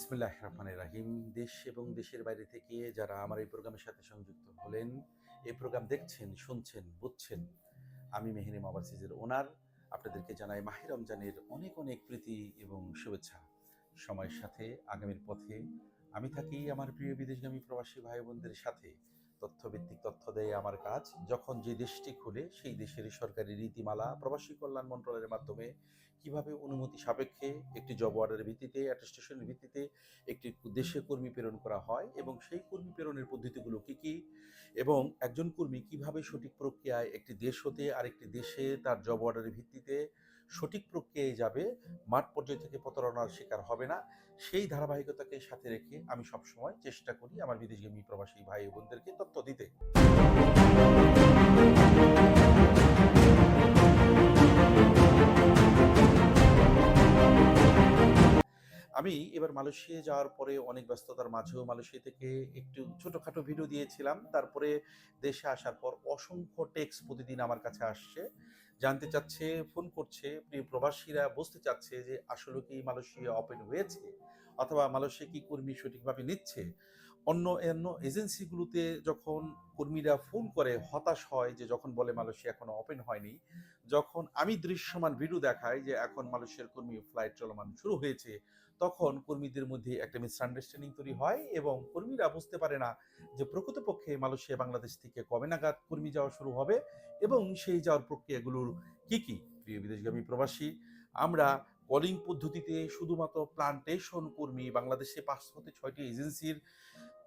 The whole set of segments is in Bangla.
বিসমিল্লাহ রহমানের রাহিম। দেশ এবং দেশের বাইরে থেকে যারা আমার এই প্রোগ্রামের সাথে সংযুক্ত হলেন, এই প্রোগ্রাম দেখছেন, শুনছেন, বুঝছেন, আমি মেহিনিম ওভারসিজের ওনার। আপনাদেরকে জানাই মাহির রমজানের অনেক অনেক প্রীতি এবং শুভেচ্ছা। সময়ের সাথে, আগামীর পথে আমি থাকি আমার প্রিয় বিদেশগামী প্রবাসী ভাই বোনদের সাথে। তথ্যভিত্তিক তথ্য দেয় আমার কাজ। যখন যে দেশটি খুলে, সেই দেশের সরকারি রীতিমালা প্রবাসী কল্যাণ মন্ত্রণালয়ের মাধ্যমে কীভাবে অনুমতি সাপেক্ষে একটি জব অর্ডারের ভিত্তিতে অ্যাটেস্টেশনের ভিত্তিতে একটি দেশে কর্মী প্রেরণ করা হয় এবং সেই কর্মী প্রেরণের পদ্ধতিগুলো কি কি এবং একজন কর্মী কীভাবে সঠিক প্রক্রিয়ায় একটি দেশ হতে আরেকটি দেশে তার জব অর্ডারের ভিত্তিতে সঠিক প্রক্রিয়ায় যাবে, মাঠ পর্যায় থেকে প্রতারণার শিকার হবে না। সেই ধারাবাহিকতাকে সাথে রেখে আমি সবসময় চেষ্টা করি আমার বিদেশগামী প্রবাসী ভাই বোনদেরকে তথ্য দিতে। আমি এবার মালয়েশিয়া যাওয়ার পরে অনেক ব্যস্ততার মাঝেও মালয়েশিয়া থেকে একটু ছোটোখাটো ভিডিও দিয়েছিলাম। তারপরে দেশে আসার পর অসংখ্য টেক্স প্রতিদিন আমার কাছে আসছে। জানতে চাচ্ছে, ফোন করছে, প্রিয় প্রবাসীরা বুঝতে চাচ্ছে যে আসলে কি মালয়েশিয়া ওপেন হয়েছে অথবা মালয়েশিয়া কি কর্মী সঠিকভাবে নিচ্ছে। অন্য অন্য এজেন্সিগুলোতে যখন কর্মীরা ফোন করে, হতাশ হয় যে যখন বলে মালয়েশিয়া এখনও ওপেন হয়নি, যখন আমি দৃশ্যমান ভিডিও দেখাই যে এখন মালয়েশিয়ার কর্মী ফ্লাইট চলমান শুরু হয়েছে, তখন কর্মীদের মধ্যে একটা মিসআন্ডারস্ট্যান্ডিং তৈরি হয় এবং কর্মীরা বুঝতে পারে না যে প্রকৃতপক্ষে মালয়েশিয়া বাংলাদেশ থেকে কবে নাগাদ কর্মী যাওয়া শুরু হবে এবং সেই যাওয়ার প্রক্রিয়াগুলোর কি কি? প্রিয় বিদেশগামী প্রবাসী, আমরা কলিং পদ্ধতিতে শুধুমাত্র প্লান্টেশন কর্মী, বাংলাদেশে পাঁচ হতে ছয়টি এজেন্সির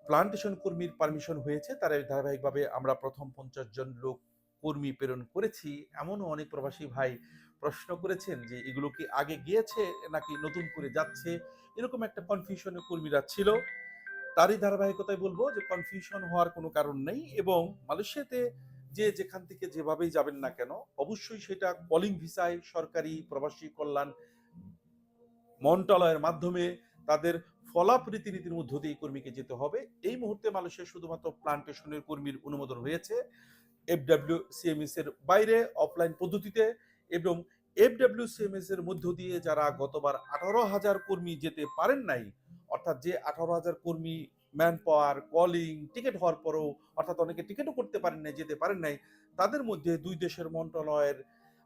প্লান্টেশন কর্মীর পারমিশন হয়েছে, তার ধারাবাহিকভাবে আমরা প্রথম পঞ্চাশ জন লোক কর্মী প্রেরণ করেছি। এমনও অনেক প্রবাসী ভাই প্রশ্ন করেছেন যে, এগুলো কি আগে গিয়েছে নাকি নতুন করে যাচ্ছে? এরকম একটা কনফিউশনে কর্মীরা ছিল। তারই ধারাবাহিকতায় বলব যে কনফিউশন হওয়ার কোনো কারণ নেই এবং মালয়েশিয়াতে যে যেখান থেকে যেভাবেই যাবেন না কেন, অবশ্যই সেটা কলিং ভিসায় সরকারি প্রবাসী কল্যাণ মন্ত্রণালয়ের মাধ্যমে তাদের ফলাপ রীতিনীতির মধ্য দিয়ে কর্মীকে যেতে হবে। এই মুহূর্তে মালয়েশিয়া শুধুমাত্র প্লান্টেশনের কর্মীর অনুমোদন হয়েছে এফডাব্লিউ সিএমএস এর বাইরে অফলাইন পদ্ধতিতে এবং এফডাব্লিউ সিএমএস এর মধ্য দিয়ে যারা গতবার আঠারো হাজার কর্মী যেতে পারেন নাই, অর্থাৎ যে আঠারো হাজার কর্মী ম্যান পাওয়ার কলিং টিকিট হওয়ার পরেও অর্থাৎ অনেকে টিকিটও করতে পারেন নাই, যেতে পারেন নাই, তাদের মধ্যে দুই দেশের মন্ত্রণালয়ের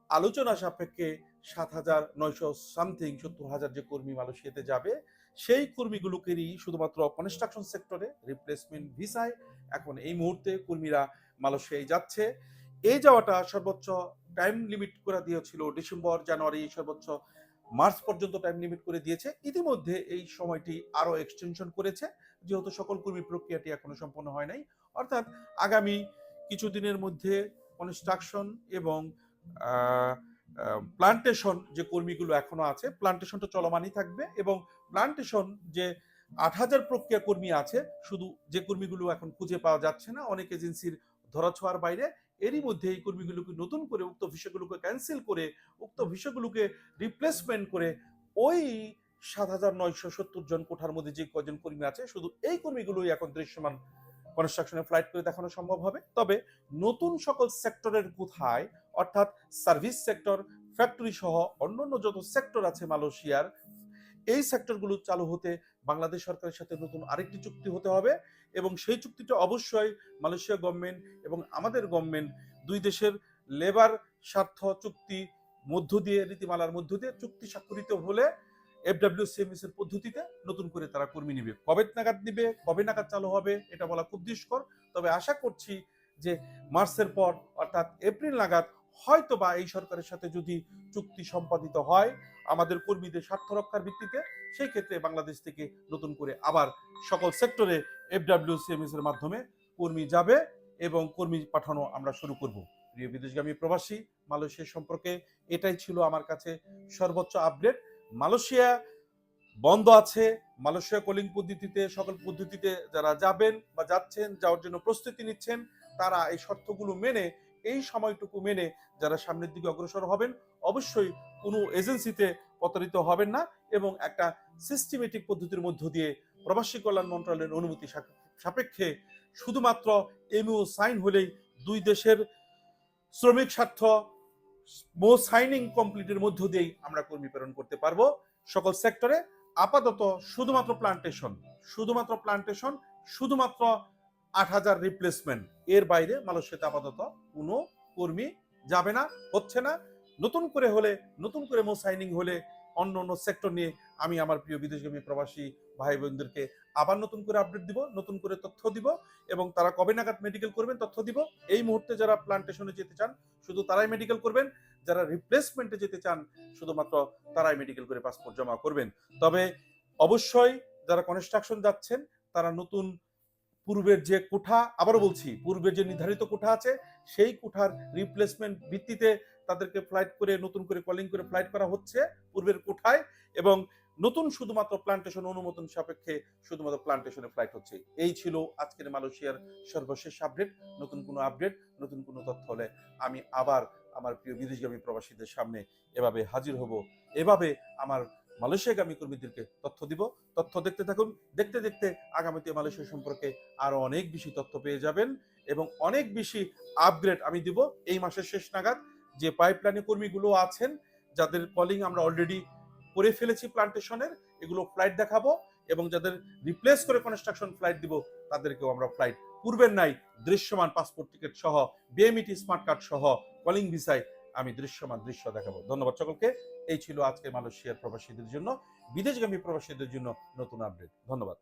আলোচনা সাপেক্ষে সাত হাজার নয়শো সামথিং সত্তর হাজার যে কর্মী মালয়েশিয়াতে যাবে, সেই কর্মীগুলোকেরই শুধুমাত্র কনস্ট্রাকশন সেক্টরে রিপ্লেসমেন্ট ভিসায় এখন এই মুহূর্তে কর্মীরা মালয়েশিয়ায় যাচ্ছে। এই যাওয়াটা সর্বোচ্চ টাইম লিমিট করে দিয়েছিল ডিসেম্বর, জানুয়ারি, সর্বোচ্চ মার্চ পর্যন্ত টাইম লিমিট করে দিয়েছে। ইতিমধ্যে এই সময়টি আরও এক্সটেনশন করেছে, যেহেতু সকল কর্মী প্রক্রিয়াটি এখনও সম্পন্ন হয় নাই। অর্থাৎ আগামী কিছুদিনের মধ্যে কনস্ট্রাকশন এবং প্লান্টেশন যে কর্মীগুলো এখনও আছে প্লান্টেশনটা চলমানই থাকবে এবং প্লান্টেশন যে আট হাজার প্রক্রিয়া কর্মী আছে, শুধু যে কর্মীগুলো এখন খুঁজে পাওয়া যাচ্ছে না, অনেক এজেন্সির ধরাছোঁয়ার বাইরে, এরই মধ্যে এই কর্মীগুলোকে নতুন করে উক্ত বিষয়গুলোকে ক্যান্সেল করে, উক্ত বিষয়গুলোকে রিপ্লেসমেন্ট করে, ওই সাত হাজার নয়শো সত্তর জন কোঠার মধ্যে যে কজন কর্মী আছে, শুধু এই কর্মীগুলোই এখন দৃশ্যমান কনস্ট্রাকশনে ফ্লাইট করে দেখানো সম্ভব হবে। তবে নতুন সকল সেক্টরের কোথায়, অর্থাৎ সার্ভিস সেক্টর ফ্যাক্টরি সহ অন্যান্য যত সেক্টর আছে মালয়েশিয়ার, এই সেক্টরগুলো চালু হতে বাংলাদেশ সরকারের সাথে নতুন আরেকটি চুক্তি হতে হবে এবং সেই চুক্তিটা অবশ্যই মালয়েশিয়া গভর্নমেন্ট এবং আমাদের গভর্নমেন্ট দুই দেশের লেবার স্বার্থ চুক্তি মধ্য দিয়ে, নীতিমালার মধ্য দিয়ে চুক্তি স্বাক্ষরিত হলে এফডাব্লিউ সিএমএস এর পদ্ধতিতে নতুন করে তারা কর্মী নিবে। কবে নাগাদ নিবে, কবে নাগাদ চালু হবে, এটা বলা খুব দুষ্কর। তবে আশা করছি যে মার্চের পর, অর্থাৎ এপ্রিল নাগাদ হয়তো বা এই সরকারের সাথে যদি চুক্তি সম্পাদিত হয়, আমাদের কর্মীদের স্বার্থ রক্ষার ভিত্তিতে, সেই ক্ষেত্রে বাংলাদেশ থেকে নতুন করে আবার সকল সেক্টরে এফডাব্লিউ সিএমএস এর মাধ্যমে কর্মী যাবে এবং কর্মী পাঠানো আমরা শুরু করব। প্রিয় বিদেশগামী প্রবাসী, মালয়েশিয়া সম্পর্কে এটাই ছিল আমার কাছে সর্বোচ্চ আপডেট মালয়েশিয়া বন্ধ আছে। মালয়েশিয়া কলিং পদ্ধতিতে, সকল পদ্ধতিতে যারা যাবেন বা যাচ্ছেন, যাওয়ার জন্য প্রস্তুতি নিচ্ছেন, তারা এই শর্তগুলো মেনে, এই সময়টুকু মেনে যারা সামনের দিকে অগ্রসর হবেন, অবশ্যই কোনো এজেন্সিতে প্রতারিত হবেন না এবং একটা সিস্টেমেটিক পদ্ধতির মধ্য দিয়ে প্রবাসী কল্যাণ মন্ত্রণালয়ের অনুমতি সাপে- সাপেক্ষে শুধুমাত্র এমইও সাইন হলেই দুই দেশের শ্রমিক স্বার্থ মো সাইনিং কমপ্লিটের মধ্য দিয়েই আমরা কর্মী প্রেরণ করতে পারব। সকল সেক্টরে আপাতত শুধুমাত্র প্লান্টেশন শুধুমাত্র প্লান্টেশন, শুধুমাত্র আট হাজার রিপ্লেসমেন্ট। এর বাইরে মালয়েশিয়াতে আপাতত কোনো কর্মী যাবে না, হচ্ছে না। নতুন করে হলে, নতুন করে মো সাইনিং হলে অন্য অন্য সেক্টর নিয়ে আমি আমার প্রিয় বিদেশগামী প্রবাসী ভাই বোনদেরকে আবার নতুন করে আপডেট দিব, নতুন করে তথ্য দিব এবং তারা কবে নাগাদ মেডিকেল করবেন তথ্য দিব। এই মুহূর্তে যারা প্লান্টেশনে যেতে চান, শুধু তারাই মেডিকেল করবেন। যারা রিপ্লেসমেন্টে যেতে চান, শুধুমাত্র তারাই মেডিকেল করে পাসপোর্ট জমা করবেন। তবে অবশ্যই যারা কনস্ট্রাকশন যাচ্ছেন, তারা নতুন পূর্বের যে কোঠা, আবারও বলছি, পূর্বের যে নির্ধারিত কোঠা আছে, সেই কোঠার রিপ্লেসমেন্ট ভিত্তিতে তাদেরকে ফ্লাইট করে, নতুন করে কলিং করে ফ্লাইট করা হচ্ছে পূর্বের কোঠায় এবং নতুন শুধুমাত্র প্লান্টেশন অনুমোদন সাপেক্ষে শুধুমাত্র প্লান্টেশনে ফ্লাইট হচ্ছে। এই ছিল আজকের মালয়েশিয়ার সর্বশেষ আপডেট নতুন কোনো আপডেট নতুন কোনো তথ্য হলে আমি আবার আমার প্রিয় বিদেশগামী প্রবাসীদের সামনে এভাবে হাজির হব। এভাবে আমার মালয়েশিয়াগামী কর্মীদেরকে তথ্য দিব। তথ্য দেখতে থাকুন। দেখতে দেখতে আগামীতে মালয়েশিয়া সম্পর্কে আরও অনেক বেশি তথ্য পেয়ে যাবেন এবং অনেক বেশি আপগ্রেড আমি দিব। এই মাসের শেষ নাগাদ যে পাইপলাইনে কর্মীগুলো আছেন, যাদের কলিং আমরা অলরেডি করে ফেলেছি প্লান্টেশনের এগুলো ফ্লাইট দেখাবো এবং যাদের রিপ্লেস করে কনস্ট্রাকশন ফ্লাইট দিব, তাদেরকেও আমরা ফ্লাইট পূর্বের নাই দৃশ্যমান পাসপোর্ট টিকিট সহ বিএমইটি স্মার্ট কার্ড সহ কলিং ভিসায় আমি দৃশ্যমান দৃশ্য দেখাবো। ধন্যবাদ সকলকে। এই ছিল আজকে মালয়েশিয়ার প্রবাসীদের জন্য, বিদেশগামী প্রবাসীদের জন্য নতুন আপডেট ধন্যবাদ।